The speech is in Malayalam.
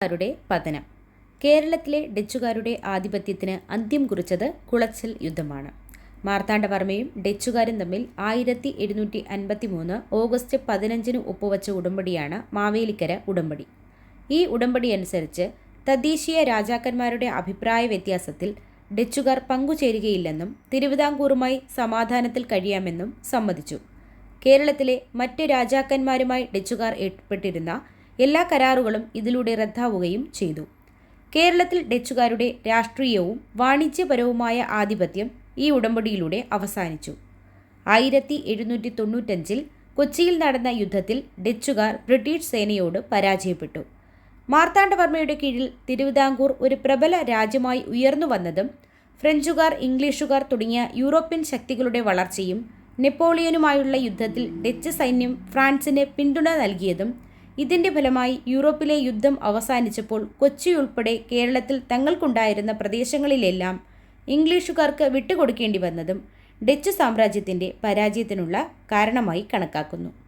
ഡച്ചുകാരുടെ പതനം. കേരളത്തിലെ ഡച്ചുകാരുടെ ആധിപത്യത്തിന് അന്ത്യം കുറിച്ചത് കുളച്ചൽ യുദ്ധമാണ്. മാർത്താണ്ഡവർമ്മയും ഡച്ചുകാരും തമ്മിൽ ആയിരത്തി എഴുന്നൂറ്റി അൻപത്തി മൂന്ന് ഓഗസ്റ്റ് പതിനഞ്ചിന് ഒപ്പുവച്ച ഉടമ്പടിയാണ് മാവേലിക്കര ഉടമ്പടി. ഈ ഉടമ്പടി അനുസരിച്ച് തദ്ദേശീയ രാജാക്കന്മാരുടെ അഭിപ്രായ വ്യത്യാസത്തിൽ ഡച്ചുകാർ പങ്കുചേരുകയില്ലെന്നും തിരുവിതാംകൂറുമായി സമാധാനത്തിൽ കഴിയാമെന്നും സമ്മതിച്ചു. കേരളത്തിലെ മറ്റ് രാജാക്കന്മാരുമായി ഡച്ചുകാർ ഏർപ്പെട്ടിരുന്ന എല്ലാ കരാറുകളും ഇതിലൂടെ റദ്ദാവുകയും ചെയ്തു. കേരളത്തിൽ ഡച്ചുകാരുടെ രാഷ്ട്രീയവും വാണിജ്യപരവുമായ ആധിപത്യം ഈ ഉടമ്പടിയിലൂടെ അവസാനിച്ചു. ആയിരത്തി എഴുന്നൂറ്റി തൊണ്ണൂറ്റഞ്ചിൽ കൊച്ചിയിൽ നടന്ന യുദ്ധത്തിൽ ഡച്ചുകാർ ബ്രിട്ടീഷ് സേനയോട് പരാജയപ്പെട്ടു. മാർത്താണ്ഡവർമ്മയുടെ കീഴിൽ തിരുവിതാംകൂർ ഒരു പ്രബല രാജ്യമായി ഉയർന്നു വന്നതും ഫ്രഞ്ചുകാർ ഇംഗ്ലീഷുകാർ തുടങ്ങിയ യൂറോപ്യൻ ശക്തികളുടെ വളർച്ചയും നെപ്പോളിയനുമായുള്ള യുദ്ധത്തിൽ ഡച്ച് സൈന്യം ഫ്രാൻസിന് പിന്തുണ നൽകിയതും ഇതിന്റെ ഫലമായി യൂറോപ്പിലെ യുദ്ധം അവസാനിച്ചപ്പോൾ കൊച്ചി ഉൾപ്പെടെ കേരളത്തിൽ തങ്ങൾക്കുണ്ടായിരുന്ന പ്രദേശങ്ങളിലെല്ലാം ഇംഗ്ലീഷുകാർക്ക് വിട്ടുകൊടുക്കേണ്ടി വന്നതും ഡച്ച് സാമ്രാജ്യത്തിന്റെ പരാജയത്തിനുള്ള കാരണമായി കണക്കാക്കുന്നു.